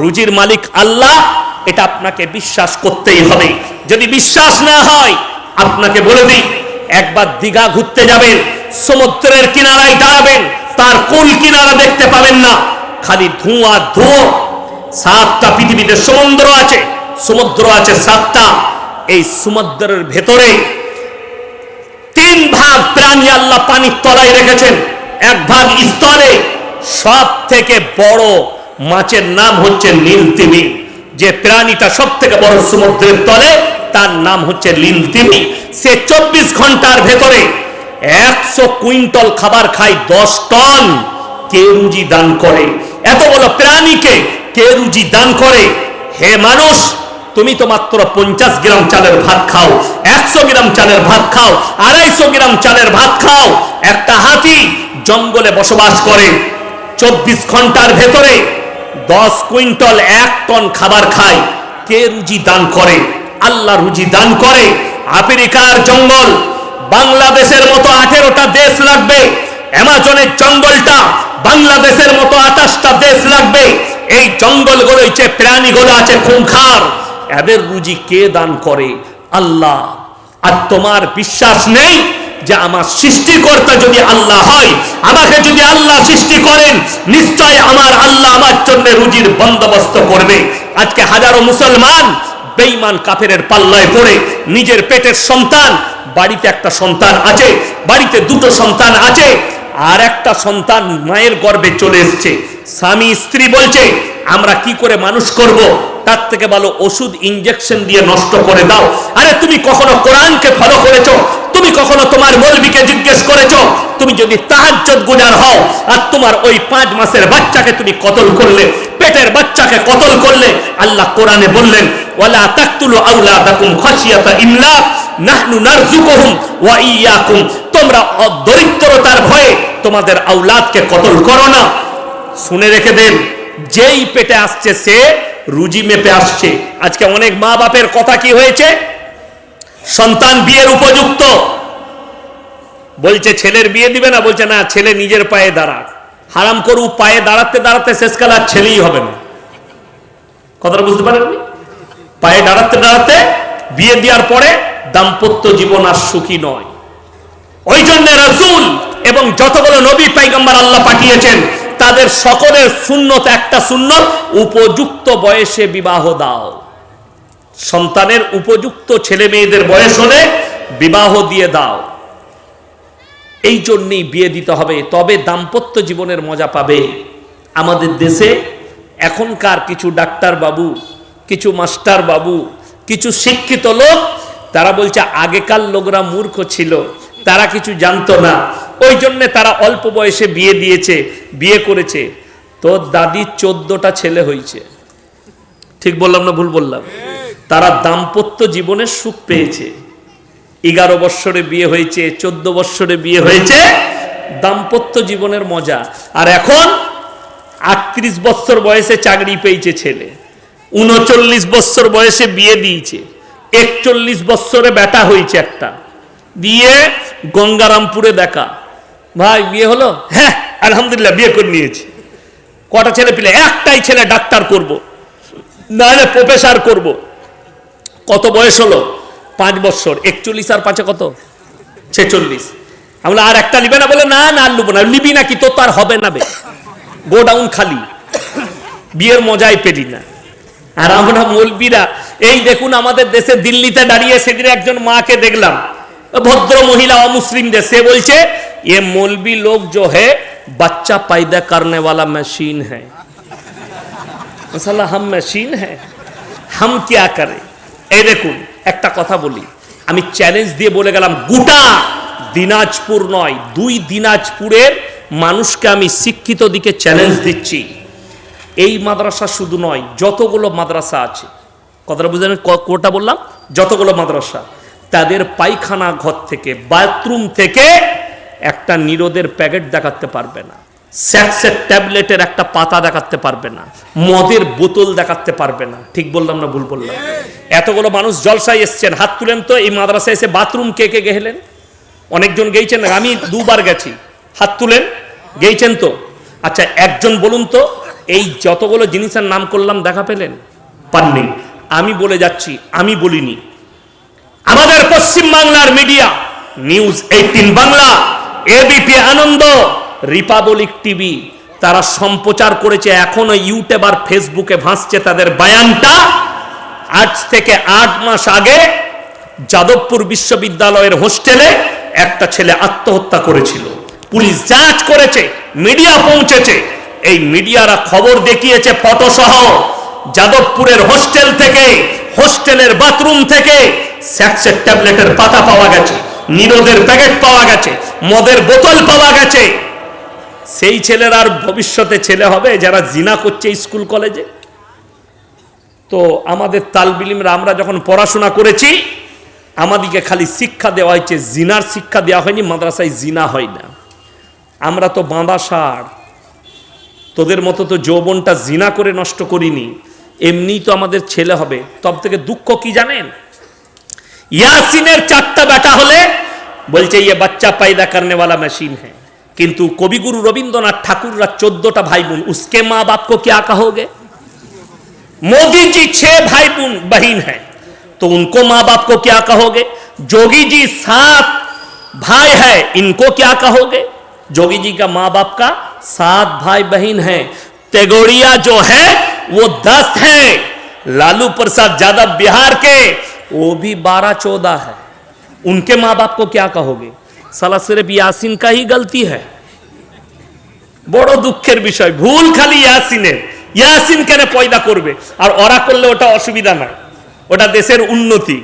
রুজির মালিক আল্লাহ, এটা আপনাকে বিশ্বাস করতেই হবে। যদি বিশ্বাস না হয়, আপনাকে বলে দিই, একবার দীঘা ঘুরতে যাবেন, সমুদ্রের কিনারায় দাঁড়াবেন, তার কুল কিনারা দেখতে পাবেন না। খালি ধোঁয়া ধোঁয়া, সাতটা পৃথিবীতে সমুদ্র আছে সমুদ্র আছে সাতটা। এই সমুদ্রের ভেতরে তিন ভাগ প্রাণী আল্লাহ পানির তলায় রেখেছেন। এক ভাগ স্থলে সব থেকে বড় মাছের নাম হচ্ছে নীলতিমি। যে প্রাণীটা সব থেকে বড় সমুদ্রের তলে, তার নাম হচ্ছে নীলতিমি। সে চব্বিশ ঘণ্টার ভেতরে একশো কুইন্টল খাবার খায়, দশ টন কে রুজি দান করে। এত বড় প্রাণীকে কে রুজি দান করে। হে মানুষ, তুমি তো মাত্র পঞ্চাশ গ্রাম চালের ভাত খাও, একশো গ্রাম চালের ভাত খাও, আড়াইশো গ্রাম চালের ভাত খাও। একটা হাতি জঙ্গলে বসবাস করে। চব্বিশ ঘণ্টার ভেতরে দশ কুইন্টল এক টন খাবার খায়। কে রুজি দান করে? আল্লাহ রুজি দান করে। আফ্রিকার জঙ্গল, বাংলাদেশের মতো আঠেরোটা দেশ লাগবে। অ্যামাজনের জঙ্গলটা, বাংলাদেশের মতো আঠাশটা দেশ লাগবে। এই জঙ্গলগুলো যে প্রাণীগুলো আছে খুঙ্খার এদের রুজি কে দান করে? আল্লাহ। আর তোমার বিশ্বাস নেই? যে আমার সৃষ্টিকর্তা যদি আল্লাহ হয়, আমাকে যদি আল্লাহ সৃষ্টি করেন, নিশ্চয় আমার আল্লাহ আমার জন্য রুজির বন্দোবস্ত করবে। আজকে হাজারো মুসলমান বেঈমান কাফেরের পাল্লায় পড়ে, নিজের পেটের সন্তান, বাড়িতে একটা সন্তান আছে, বাড়িতে দুটো সন্তান আছে, আর একটা সন্তান মায়ের গর্ভে চলে এসছে। স্বামী, স্ত্রী বলছে, আমরা কি করে মানুষ করব? তার থেকে ভালো ওষুধ ইঞ্জেকশন দিয়ে নষ্ট করে দাও। আরে তুমি কখনো কোরআনকে ফলো করেছ? কখনো তোমার মৌলবীকে জিজ্ঞেস করেছ? তুমি যদি তাহাজ্জত গুজার হও আর তোমার ওই পাঁচ মাসের বাচ্চাকে তুমি কতল করলে, পেটের বাচ্চাকে কতল করলে, আল্লাহ কোরআনে বললেন, ওয়ালা নাহনু ওয়া ইয়াকুম। তোমরা দরিদ্রতার ভয়ে তোমাদের কতল করো না। শুনে রেখে দেন, যেই পেটে আসছে সে রুজি মেপে আসছে। আজকে অনেক মা বাপের কথা কি হয়েছে? সন্তান বিয়ের উপযুক্ত। বলছে, ছেলের বিয়ে দিবে না? বলছে, না, ছেলে নিজের পায়ে দাঁড়াক। হারাম করু, পায়ে দাঁড়াতে দাঁড়াতে শেষকাল আর ছেলেই হবে না। কথাটা বুঝতে পারেননি? পায়ে দাঁড়াতে দাঁড়াতে বিয়ে দেওয়ার পরে দাম্পত্য জীবন আর সুখী নয়। ওই জন্য রসুল এবং যতগুলো নবী পাইগম্বর আল্লাহ পাঠিয়েছেন, তাদের সকলের শূন্যত একটা শূন্যত উপযুক্ত বয়সে বিবাহ দাও। সন্তানের উপযুক্ত ছেলে মেয়েদের বয়স হলে বিবাহ দিয়ে দাও। এই জন্যই বিয়ে দিতে হবে, তবে দাম্পত্য জীবনের মজা পাবে। আমাদের দেশে এখনকার কিছু ডাক্তার বাবু, কিছু মাস্টার বাবু, কিছু শিক্ষিত লোক, তারা বলছে, আগেকার লোকরা মূর্খ ছিল, তারা কিছু জানতো না। ওই জন্যে তারা অল্প বয়সে বিয়ে দিয়েছে, বিয়ে করেছে। তোর দাদি চোদ্দটা ছেলে হয়েছে। ঠিক বললাম না ভুল বললাম? তারা দাম্পত্য জীবনের সুখ পেয়েছে। এগারো বৎসরে বিয়ে হয়েছে, চোদ্দ বৎসরে বিয়ে হয়েছে, দাম্পত্য জীবনের মজা। আর এখন আটত্রিশ বৎসর বয়সে চাকরি পেয়েছে ছেলে, উনচল্লিশ বৎসর বয়সে বিয়ে দিয়েছে, একচল্লিশ বৎসরে বেটা হয়েছে একটা। দিয়ে গঙ্গারামপুরে দেখা। ভাই, বিয়ে হলো? হ্যাঁ আলহামদুলিল্লাহ, বিয়ে করে নিয়েছি। কটা ছেলে পেলে? একটাই ছেলে ডাক্তার করব। নাহলে প্রফেসর করব। কত বয়স হলো? পাঁচ বছর, একচল্লিশ আর পাঁচে কত? ছেচল্লিশ। আমি আর একটা নিবে না? বলে না না, আর নিবো না। নিবি নাকি? তো তার হবে না বে। গোডাউন খালি। বিয়ের মজাই পেলি না। আর আমরা মৌলবীরা, এই দেখুন, আমাদের দেশে দিল্লিতে দাঁড়িয়ে সেদিন একজন মাকে দেখলাম। ভদ্র মহিলা, অমুসলিম দেশ। সে বলছে, এ মৌলবি লোক জো হে বাচ্চা পায়দা করনে ওয়ালা মেশিন হ্যাঁ হাম মেশিন হ্যাঁ হাম কে করে? এই দেখুন একটা কথা বলি। আমি চ্যালেঞ্জ দিয়ে বলে গেলাম, গোটা দিনাজপুর নয়, দুই দিনাজপুরের মানুষকে আমি শিক্ষিত দিকে চ্যালেঞ্জ দিচ্ছি। এই মাদ্রাসা শুধু নয়, যতগুলো মাদ্রাসা আছে, কথাটা বুঝলেন কোটা বললাম? যতগুলো মাদ্রাসা, তাদের পায়খানা ঘর থেকে বাথরুম থেকে একটা নিরোদের প্যাকেট দেখাতে পারবে না। স্যাক্সের ট্যাবলেটের একটা পাতা দেখাতে পারবে না, মদের বোতল দেখাতে পারবে না। ঠিক বললাম না ভুল বললাম? এতগুলো মানুষ জলসায় এসছেন, হাত তুলেন তো, এই মাদ্রাসায় এসে বাথরুম কে কে গেলেন? অনেকজন গেইছেন আমি দুবার গেছি। হাত তুলেন, গেইছেন তো? আচ্ছা একজন বলুন তো, এই যতগুলো জিনিসের নাম করলাম দেখা পেলেন? পাননি। আমি বলে যাচ্ছি, আমি বলিনি। আমাদের পশ্চিম বাংলার media, news eighteen Bangla, ABP Ananda. Republic TV তারা সম্প্রচার করেছে, এখনও ইউটিউব আর ফেসবুকে ভাসছে তাদের বায়ানটা। আজ থেকে আট মাস আগে যাদবপুর বিশ্ববিদ্যালয়ের হোস্টেলে একটা ছেলে আত্মহত্যা করেছিল। পুলিশ যাচ করেছে, মিডিয়া পৌঁছেছে। এই মিডিয়ারা খবর দেখিয়েছে, ফটো সহ। যাদবপুরের হোস্টেল থেকে, হোস্টেলের বাথরুম থেকে স্যাক্সের ট্যাবলেটের পাতা পাওয়া গেছে নিরোদের প্যাকেট পাওয়া গেছে, মদের বোতল পাওয়া গেছে। সেই ছেলের আর ভবিষ্যতে ছেলে হবে যারা জিনা করছে স্কুল কলেজে? তো আমাদের তালবিলিমরা, আমরা যখন পড়াশোনা করেছি আমাদেরকে খালি শিক্ষা দেওয়া হয়েছে, জিনার শিক্ষা দেওয়া হয়নি, মাদ্রাসায় জিনা হয় না। আমরা তো বাঁধা সার। তোদের মতো তো যৌবনটা জিনা করে নষ্ট করিনি। এমনি তো আমাদের ছেলে হবে। তব থেকে দুঃখ কি জানেন? ইয়াসিনের চারটা বেটা হলে বলছে ইয়ে বাচ্চা পায়দা করনেওয়ালা মেশিন হ্যাঁ কিন্তু কবিগুরু রবীন্দ্রনাথ ঠাকুররা চোদ্দটা ভাই বোন उसके माँ बाप को क्या कहोगे मोदी जी छह भाई बहन बहन हैं तो उनको माँ बाप को क्या कहोगे जोगी जी सात भाई है इनको क्या कहोगे जोगी जी का माँ बाप का सात भाई बहन है तेगोड़िया जो है वो दस है लालू प्रसाद यादव बिहार के वो भी बारह चौदह है उनके माँ बाप को क्या कहोगे সালা সিরেফ ইয়াসিন কাহি গলতি হ্যাঁ বড় দুঃখের বিষয়, ভুল খালি ইয়াসিনের ইয়াসিন কেন পয়দা করবে? আর ওরা করলে ওটা অসুবিধা না ওটা দেশের উন্নতি।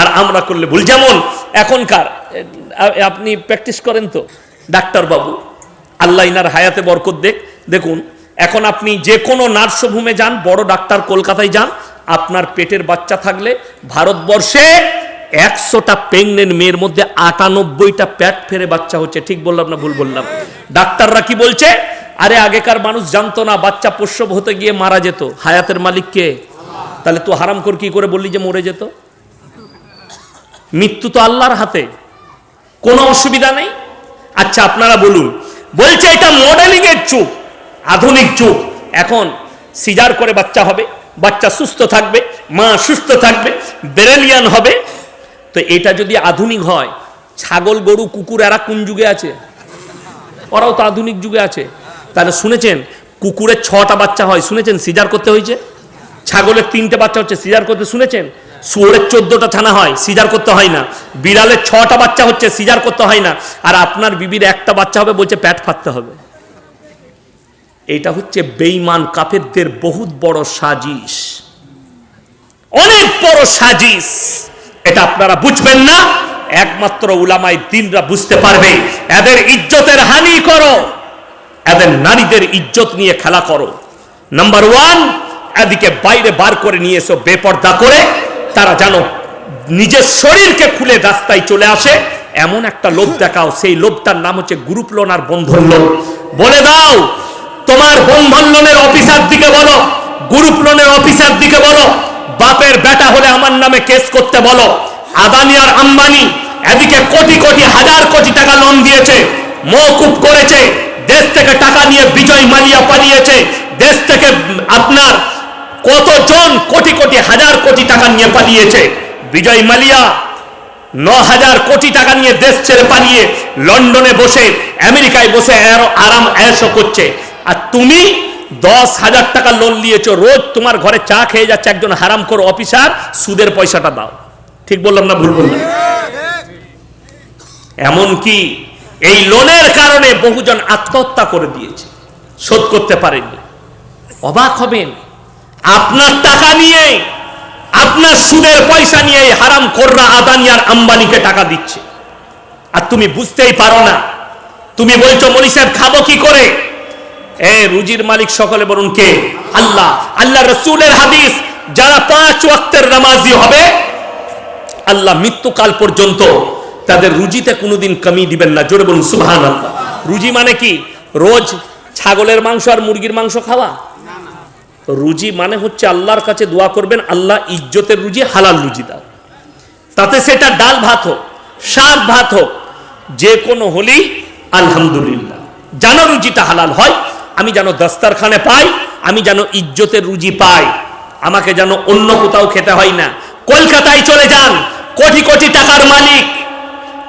আর আমরা করলে ভুল। যেমন এখনকার আপনি প্র্যাকটিস করেন তো ডাক্তার বাবু আল্লাহ ইনার হায়াতে বরকত দেখ। দেখুন, এখন আপনি যে কোনো নার্সভূমে যান, বড় ডাক্তার কলকাতায় যান, আপনার পেটের বাচ্চা থাকলে ভারতবর্ষে একশোটা প্রেগনেন্ট মেয়ের মধ্যে আটানব্বইটা প্যাট ফেরে বাচ্চা হচ্ছে। ঠিক বললাম না ভুল বললাম? ডাক্তাররা কি বলছে? আরে আগেকার মানুষ জানতো না, বাচ্চা প্রসব হতে গিয়ে মারা যেত। হায়াতের মালিক কে? তাহলে তুই হারাম কর কি করে বললি যে মরে যেত? মৃত্যু তো আল্লাহর হাতে। কোনো অসুবিধা নেই? আচ্ছা আপনারা বলুন। বলছে এটা মডেলিং এর যুগ, আধুনিক যুগ। এখন সিজার করে বাচ্চা হবে, বাচ্চা সুস্থ থাকবে, মা সুস্থ থাকবে, বেরেলিয়ান হবে তো এটা যদি আধুনিক হয়, ছাগল, গরু, কুকুর এরা কোন যুগে আছে? ওরাও তো আধুনিক যুগে আছে। তাহলে শুনেছেন, কুকুরের ছটা বাচ্চা হয়, শুনেছেন? সিজার করতে হয়েছে? ছাগলের তিনটে বাচ্চা হচ্ছে, সিজার করতে শুনেছেন? শুয়োরের চোদ্দটা ছানা হয়, সিজার করতে হয় না। বিড়ালের ছটা বাচ্চা হচ্ছে, সিজার করতে হয় না। আর আপনার বিবির একটা বাচ্চা হবে, বলছে প্যাট ফাটতে হবে। এটা হচ্ছে বেইমান কাফেরদের বহুত বড় সাজিশ। অনেক বড় সাজিশ। এটা আপনারা বুঝবেন না। একমাত্র উলামাই দিনরা বুঝতে পারবে, এদের ইজ্জতের হানি করো, এদের নারীদের ইজ্জত নিয়ে খেলা করো। নাম্বার ওয়ান এদিকে বাইরে বার করে নিয়ে এসো, বেপর্দা করে, তারা জানো নিজের শরীরকে খুলে রাস্তায় চলে আসে। এমন একটা লোভ দেখাও, সেই লোভটার নাম হচ্ছে গ্রুপ লোন আর বন্ধন লোন বলে দাও, তোমার বন্ধন লোনের অফিসার দিকে বলো গ্রুপ লোনের অফিসার দিকে বলো বাপের বেটা হলে আমার নামে কেস করতে বলো। আদানি আর আম্বানি এদিকে কোটি কোটি, হাজার কোটি টাকা লোন দিয়েছে মৌকুব করেছে, দেশ থেকে টাকা নিয়ে বিজয় মালিয়া পালিয়েছে, দেশ থেকে আপনার কতজন কোটি কোটি, হাজার কোটি টাকা নিয়ে পালিয়েছে। বিজয় মালিয়া ন হাজার কোটি টাকা নিয়ে দেশ ছেড়ে পালিয়ে লন্ডনে বসে, আমেরিকায় বসে আরাম আয়সও করছে। আর তুমি দশ হাজার টাকা লোন নিয়েছো, রোজ তোমার ঘরে চা খেয়ে যাচ্ছে একজন হারাম করে অফিসার, সুদের পয়সাটা দাও। ঠিক বললাম না ভুল বললাম? এমনকি এই লোনের কারণে বহুজন আত্মহত্যা করে দিয়েছে, শোধ করতে পারেননি। অবাক হবেন? আপনার টাকা নিয়ে, আপনার সুদের পয়সা নিয়ে হারাম কররা আদানি আর আম্বানিকে টাকা দিচ্ছে। আর তুমি বুঝতেই পারো না। তুমি বলছো মনীষের খাব কি করে? রুজির মালিক সকলে বলুন কে? আল্লাহ। আল্লাহ রসুলের হাদিস, যারা পাঁচ ওয়াক্তের নামাজি হবে, আল্লাহ মৃত্যুকাল পর্যন্ত তাদের রুজিতে কোনোদিন কমি দিবেন না। জোরে বলুন সুবহান আল্লাহ রুজি মানে কি? রোজ ছাগলের মাংস আর মুরগির মাংস খাওয়া? রুজি মানে হচ্ছে আল্লাহর কাছে দোয়া করবেন, আল্লাহ ইজ্জতের রুজি, হালাল রুজি দাও। তাতে সেটা ডাল ভাত হোক, শাক ভাত হোক, যে কোনো হলেই আলহামদুলিল্লাহ। জানো রুজিটা হালাল হয়? আমি যেন দস্তারখানে পাই, আমি যেন ইজ্জতের রুজি পাই। আমাকে যেন অন্য কোথাও খেতে হয় না। কলকাতায় চলে যান, কোটি কোটি টাকার মালিক।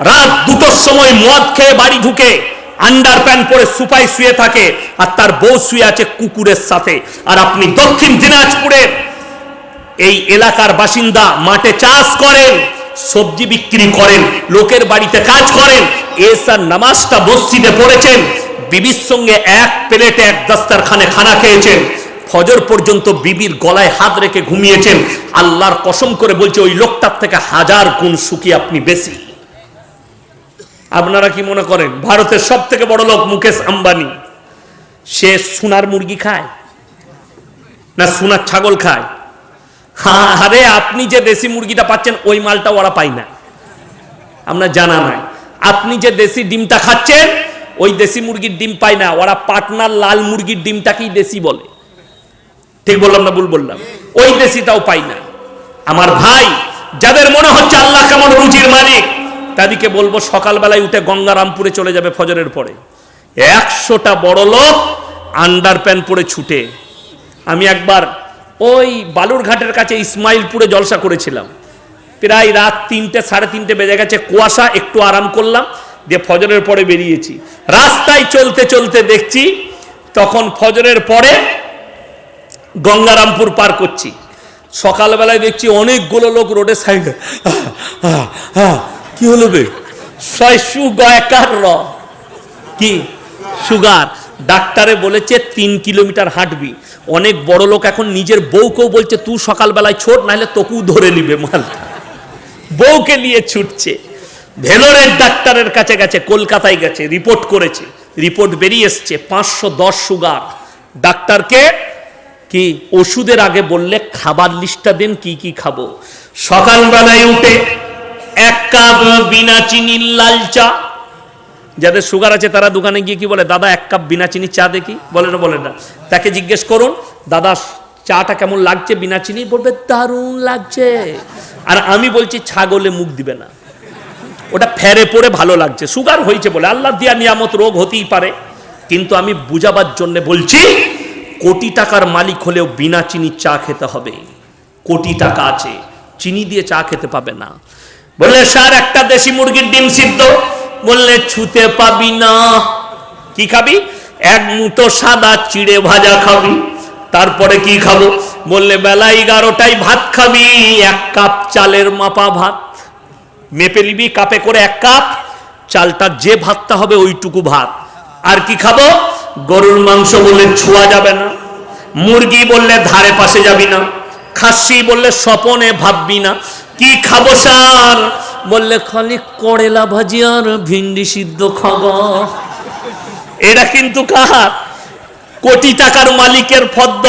রাত দুটোর সময় মদ খেয়ে বাড়ি ঢুকে আন্ডার প্যান্ট পরে সুপাই শুয়ে থাকে আর তার বউ শুয়ে আছে কুকুরের সাথে। আর আপনি দক্ষিণ দিনাজপুরের এই এলাকার বাসিন্দা মাঠে চাষ করেন, সবজি বিক্রি করেন, লোকের বাড়িতে কাজ করেন এসার নামাজটা মসজিদে পড়েছেন বিবির সঙ্গে এক প্লেটে এক দস্তারখানে খানা খেয়েছেন। ফজর পর্যন্ত বিবির গলায় হাত রেখে ঘুমিয়েছেন। আল্লাহর কসম করে বলছে, ওই লোকটার থেকে হাজার গুণ সুখী আপনি বেশি। আপনারা কি মনে করেন, ভারতের সব থেকে বড় লোক মুকেশ আম্বানি, সে সোনার মুরগি খায় না সোনার ছাগল খায়? হ্যাঁ আরে, আপনি যে দেশি মুরগিটা পাচ্ছেন, ওই মালটা ওরা পায় না। আপনার জানা নাই। আপনি যে দেশি ডিমটা খাচ্ছেন ওই দেশি মুরগির ডিম পায় না, ওরা পাটনার লাল মুরগির ডিমটাকেই দেশি বলে। ঠিক বললাম না ভুল বললাম? ওই দেশিটাও পাই না। আমার ভাই, যাদের মনে হচ্ছে আল্লাহ কেমন রুজির মালিক, তাদেরকে বলব সকালবেলায় উঠে গঙ্গারামপুরে চলে যাবে ফজরের পরে। একশোটা বড় লোক আন্ডার প্যান্ট পরে ছুটে। আমি একবার ওই বালুরঘাটের কাছে ইসমাইলপুরে জলসা করেছিলাম। প্রায় রাত তিনটে, সাড়ে তিনটে বেজে গেছে। কুয়াশা, একটু আরাম করলাম। দিয়ে ফজরের পরে বেরিয়েছি। রাস্তায় চলতে চলতে দেখছি, তখন ফজরের পরে গঙ্গারামপুর পার করছি। সকালবেলায় দেখছি অনেকগুলো লোক রোডের সাইডে। কি হলো বে? শয়সু গয়কার র। কি? সুগার। ডাক্তারে বলেছে তিন কিলোমিটার হাঁটবি। অনেক বড় লোক এখন নিজের বউকেও বলছে, তুই সকালবেলায় ছোট, নাহলে তোকেও ধরে নিবে মালটা বউকে নিয়ে ছুটছে। ভেলোরের ডাক্তারের কাছে গেছে, কলকাতায় গেছে রিপোর্ট করেছে। রিপোর্ট বেরিয়ে এসছে, পাঁচশো দশ সুগার ডাক্তারকে কি ওষুধের আগে বললে খাবার লিস্টটা দেন, কি কি খাব? সকালবেলায় উঠে এক কাপ বিনা চিনির লাল চা। যাদের সুগার আছে তারা দোকানে গিয়ে কি বলে, দাদা, এক কাপ বিনা চিনি চা দেখি। বলে না বলে না। তাকে জিজ্ঞেস করুন, দাদা, চাটা কেমন লাগছে? বিনা চিনি বলবে, দারুণ লাগছে। আর আমি বলছি, ছাগলে মুখ দিবে না। ওটা ফেরে পড়ে ভালো লাগছে। সুগার হয়েছে বলে। আল্লাহ দিয়া নিয়ামত রোগ হতেই পারে। কিন্তু আমি বুঝাবার জন্য বলছি, কোটি টাকার মালিক হলেও বিনা চিনি চা খেতে হবে। কোটি টাকা আছে। চিনি দিয়ে চা খেতে পাবে না। বললে, স্যার, একটা দেশি মুরগির ডিম সিদ্ধ। বললে, ছুতে পাবি না। কি খাবি? এক মুঠো সাদা চিড়ে ভাজা খাবি। তারপরে কি খাব? বললে, বেলা এগারোটায় ভাত খাবি। এক কাপ চালের মাপা ভাত। মেপে নিবি, কাপে করে এক কাপ, চালটা যে ভাতটা হবে ওইটুকু ভাত। আর কি খাব? গরুর মাংস বললে ছোঁয়া যাবে না, মুরগি বললে ধারে পাশে যাবি না, খাসি বললে স্বপনে ভাববি না। কি খাব সার বললে খালি করেলা ভাজি আর ভিন্ডি সিদ্ধ খাব। এটা কিন্তু কার কোটি টাকার মালিকের ফদ্দ।